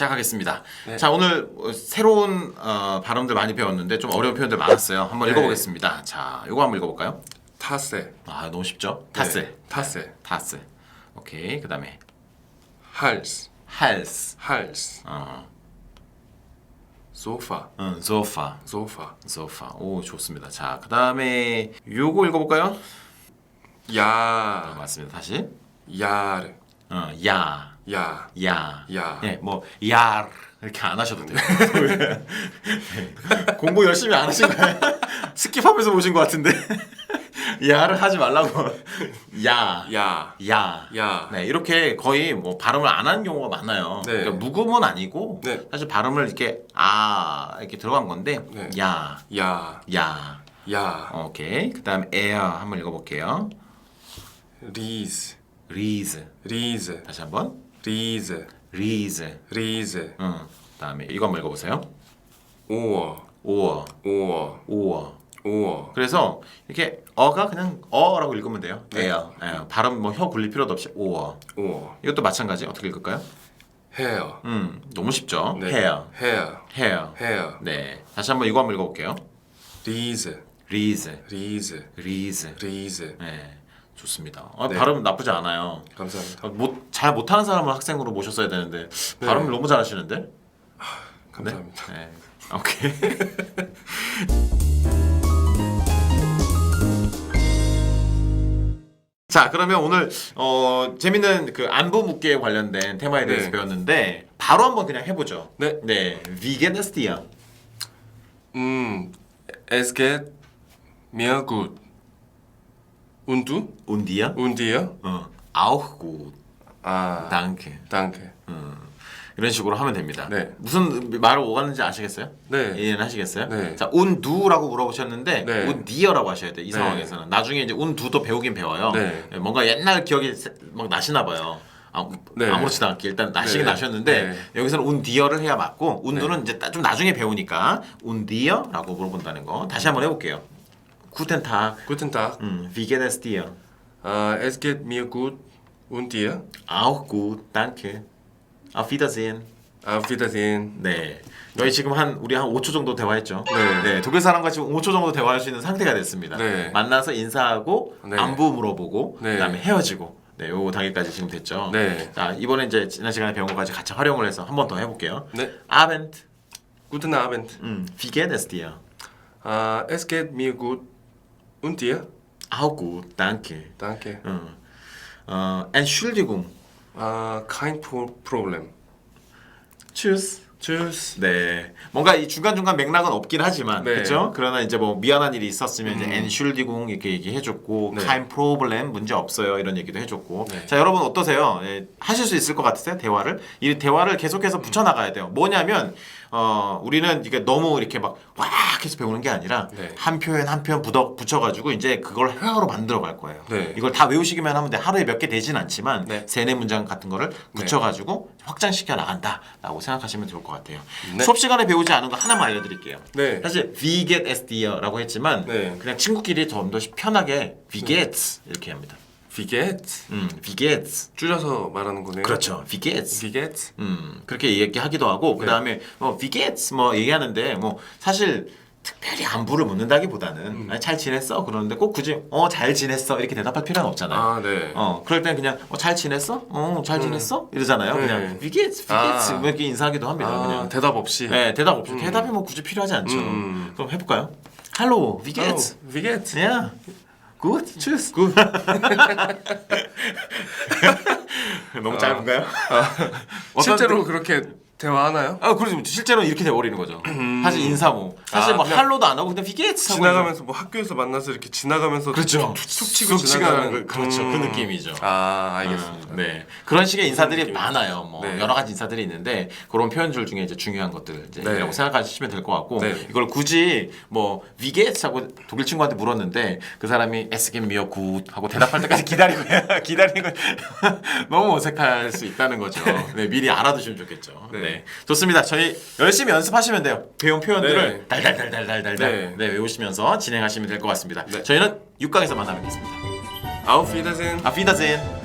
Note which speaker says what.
Speaker 1: 시작하겠습니다.
Speaker 2: 네.
Speaker 1: 자 오늘 어, 새로운 어, 발음들 많이 배웠는데 좀 어려운 표현들 많았어요. 한번
Speaker 2: 네.
Speaker 1: 읽어보겠습니다. 자 이거 한번 읽어볼까요?
Speaker 2: 타세.
Speaker 1: 아 너무 쉽죠? 타스,
Speaker 2: 네, 타세.
Speaker 1: 타스. 오케이 그 다음에
Speaker 2: 할스.
Speaker 1: 할스,
Speaker 2: 할스.
Speaker 1: 어,
Speaker 2: 소파.
Speaker 1: 음, 소파,
Speaker 2: 소파.
Speaker 1: 소파. 오 좋습니다. 자 그 다음에 요거 읽어볼까요? 아,
Speaker 2: 야.
Speaker 1: 맞습니다. 다시
Speaker 2: 야르.
Speaker 1: 어, 야,
Speaker 2: 야.
Speaker 1: 야,
Speaker 2: 야.
Speaker 1: 예, 뭐 야. 이렇게 안 하셔도 돼요. 공부 열심히 안 하신 거예요? 스킵하면서 보신 것 같은데 야를 하지 말라고 야,
Speaker 2: 야.
Speaker 1: 야,
Speaker 2: 야.
Speaker 1: 네 이렇게 거의 뭐 발음을 안 하는 경우가 많아요.
Speaker 2: 네.
Speaker 1: 그러니까 묵음은 아니고
Speaker 2: 네.
Speaker 1: 사실 발음을 이렇게 아 이렇게 들어간 건데
Speaker 2: 네.
Speaker 1: 야,
Speaker 2: 야.
Speaker 1: 야,
Speaker 2: 야.
Speaker 1: 오케이. 그다음 air 한번 읽어 볼게요.
Speaker 2: 리즈.
Speaker 1: 리즈
Speaker 2: 리즈.
Speaker 1: 다시 한번
Speaker 2: 리즈.
Speaker 1: 리즈.
Speaker 2: 리즈.
Speaker 1: 응. 그다음에 이거 한번 읽어보세요.
Speaker 2: 오어.
Speaker 1: 오어,
Speaker 2: 오어.
Speaker 1: 오어.
Speaker 2: 오어.
Speaker 1: 그래서 이렇게 어가 그냥 어라고 읽으면 돼요.
Speaker 2: 네.
Speaker 1: 에어. 예, 발음 뭐 혀 굴릴 필요도 없이 오어.
Speaker 2: 오어.
Speaker 1: 이것도 마찬가지. 어떻게 읽을까요?
Speaker 2: 헤어.
Speaker 1: 음, 너무 쉽죠.
Speaker 2: 네.
Speaker 1: hair,
Speaker 2: 헤어.
Speaker 1: hair.
Speaker 2: 헤어.
Speaker 1: 네. 다시 한번 이거 한번 읽어볼게요.
Speaker 2: 리즈.
Speaker 1: 리즈,
Speaker 2: 리즈.
Speaker 1: 리즈.
Speaker 2: 리즈.
Speaker 1: 네, 좋습니다. 어,
Speaker 2: 네.
Speaker 1: 발음 나쁘지 않아요.
Speaker 2: 감사합니다.
Speaker 1: 어, 못, 잘 못하는 사람을 학생으로 모셨어야 되는데 발음을 너무 잘하시는데.
Speaker 2: 감사합니다.
Speaker 1: 네. 오케이. 자 그러면 오늘 어, 재밌는 그 안부 묻기에 관련된 테마에 대해서
Speaker 2: 네.
Speaker 1: 배웠는데 바로 한번 그냥 해보죠.
Speaker 2: 네.
Speaker 1: 네.
Speaker 2: 음. Es geht mir gut. Du?
Speaker 1: 운디야?
Speaker 2: Dir?
Speaker 1: 어. 아우 굿.
Speaker 2: 아.
Speaker 1: danke.
Speaker 2: danke.
Speaker 1: 이런 식으로 하면 됩니다.
Speaker 2: 네.
Speaker 1: 무슨 말을 오갔는지 아시겠어요?
Speaker 2: 네.
Speaker 1: 이해는 하시겠어요?
Speaker 2: 네.
Speaker 1: 자, 운두라고 물어보셨는데
Speaker 2: 네.
Speaker 1: 운디어라고 하셔야 돼요. 이
Speaker 2: 네.
Speaker 1: 상황에서는. 나중에 이제 운두도 배우긴 배워요.
Speaker 2: 네.
Speaker 1: 네, 뭔가 옛날 기억이 세- 막 나시나 봐요. 아,
Speaker 2: 네.
Speaker 1: 아무렇지도 않게 일단 나시긴
Speaker 2: 네.
Speaker 1: 나셨는데
Speaker 2: 네.
Speaker 1: 여기서는 운디어를 해야 맞고 운두는 이제 따- 좀 나중에 배우니까 운디어라고 물어본다는 거 다시 한번 해볼게요. 구텐타,
Speaker 2: Guten Tag.
Speaker 1: 음, 비게네스티어,
Speaker 2: Äh, es geht mir gut. Und dir?
Speaker 1: 아우 굿, danke, auf Wiedersehen.
Speaker 2: Auf Wiedersehen.
Speaker 1: 네. 저희 지금 한 우리 한 5초 정도 대화했죠.
Speaker 2: 네.
Speaker 1: 독일 사람과 지금 5초 정도 대화할 수 있는 상태가 됐습니다.
Speaker 2: 네.
Speaker 1: 만나서 인사하고
Speaker 2: 네.
Speaker 1: 안부 물어보고
Speaker 2: 네.
Speaker 1: 그다음에 헤어지고. 네, 요 단계까지 지금 됐죠.
Speaker 2: 네.
Speaker 1: 자, 이번에 이제 지난 시간에 배운 거까지 같이 활용을 해서 한 번 더 해볼게요.
Speaker 2: 네.
Speaker 1: Abend.
Speaker 2: Guten Abend.
Speaker 1: 음, wie geht es dir?
Speaker 2: Äh, es geht mir gut. Und dir?
Speaker 1: Auch gut, danke.
Speaker 2: Danke.
Speaker 1: 음. 어, Entschuldigung.
Speaker 2: Äh, kein Pro Problem.
Speaker 1: Tschüss.
Speaker 2: Tschüss.
Speaker 1: 네, 뭔가 이 중간 중간 맥락은 없긴 하지만,
Speaker 2: 네.
Speaker 1: 그렇죠? 그러나 이제 뭐 미안한 일이 있었으면 이제 엔슐디궁 이렇게 얘기해 줬고,
Speaker 2: 네.
Speaker 1: kein Problem 문제 없어요 이런 얘기도 해 줬고.
Speaker 2: 네.
Speaker 1: 자, 여러분 어떠세요? 예, 하실 수 있을 것 같으세요? 대화를 이 대화를 계속해서 붙여 나가야 돼요. 뭐냐면 어, 우리는 이게 너무 이렇게 막와 해서 배우는 게 아니라
Speaker 2: 네.
Speaker 1: 한 표현 한 표현 붙여 붙여가지고 이제 그걸 회화로 만들어 갈 거예요.
Speaker 2: 네.
Speaker 1: 이걸 다 외우시기만 하면 돼. 하루에 몇 개 되진 않지만
Speaker 2: 네.
Speaker 1: 세네 문장 같은 거를 붙여가지고 확장시켜 나간다라고 생각하시면 좋을 것 같아요.
Speaker 2: 네.
Speaker 1: 수업 시간에 배우지 않은 거 하나만 알려드릴게요.
Speaker 2: 네.
Speaker 1: 사실 wie geht es dir라고 했지만
Speaker 2: 네.
Speaker 1: 그냥 친구끼리 좀 더 편하게 wie geht's 이렇게 합니다.
Speaker 2: Geht's?
Speaker 1: 음, wie geht's.
Speaker 2: 줄여서 말하는 거네요.
Speaker 1: 그렇죠. geht's.
Speaker 2: Wie geht's?
Speaker 1: 음, 그렇게 얘기하기도 하고
Speaker 2: 네.
Speaker 1: 그다음에 뭐 wie geht's 뭐 얘기하는데 뭐 사실 특별히 안부를 묻는다기보다는
Speaker 2: 음.
Speaker 1: 아니, 잘 지냈어 그러는데 꼭 굳이 어 잘 지냈어 이렇게 대답할 필요는 없잖아요.
Speaker 2: 아, 네.
Speaker 1: 어 그럴 땐 그냥 어, 잘 지냈어? 어 잘 지냈어? 이러잖아요.
Speaker 2: 네.
Speaker 1: 그냥 geht's, wie
Speaker 2: 아.
Speaker 1: 뭐 이렇게 인사하기도 합니다.
Speaker 2: 아,
Speaker 1: 그냥.
Speaker 2: 대답 없이.
Speaker 1: 네, 대답 없이 대답이 뭐 굳이 필요하지 않죠.
Speaker 2: 음.
Speaker 1: 그럼 해볼까요? Hallo, wie geht's?
Speaker 2: Wie geht's?
Speaker 1: Ja, gut, tschüss.
Speaker 2: Gut.
Speaker 1: 너무 짧은가요?
Speaker 2: 실제로 그렇게 대화하나요?
Speaker 1: 아, 그렇죠. 실제로는 이렇게 돼버리는 거죠. 사실 인사 뭐 사실
Speaker 2: 아,
Speaker 1: 뭐
Speaker 2: 그냥
Speaker 1: 할로도 안 하고 그냥 geht's 하고
Speaker 2: 지나가면서 뭐 학교에서 만나서 이렇게 지나가면서
Speaker 1: 그렇죠.
Speaker 2: 툭 치고
Speaker 1: 툭 치고
Speaker 2: 지나가는
Speaker 1: 그- 그렇죠. 그 느낌이죠.
Speaker 2: 아, 알겠습니다.
Speaker 1: 음, 네 그런 식의 인사들이
Speaker 2: 느낌이죠.
Speaker 1: 많아요. 뭐
Speaker 2: 네.
Speaker 1: 여러 가지 인사들이 있는데 그런 표현들 중에 이제 중요한 것들 이제
Speaker 2: 네.
Speaker 1: 라고 생각하시면 될 것 같고
Speaker 2: 네.
Speaker 1: 이걸 굳이 뭐 위게츠 하고 독일 친구한테 물었는데 그 사람이 에스겐 미어 굿 하고 대답할 때까지 기다리고 기다리는 건 너무 어색할 수 있다는 거죠. 네 미리 알아두시면 좋겠죠. 네,
Speaker 2: 네.
Speaker 1: 좋습니다. 저희 열심히 연습하시면 돼요. 배운 표현들을
Speaker 2: 네.
Speaker 1: 달달달달달달
Speaker 2: 네.
Speaker 1: 네. 외우시면서 진행하시면 될 것 같습니다.
Speaker 2: 네.
Speaker 1: 저희는 6강에서 만나뵙겠습니다.
Speaker 2: Auf Wiedersehen.
Speaker 1: 아피다젠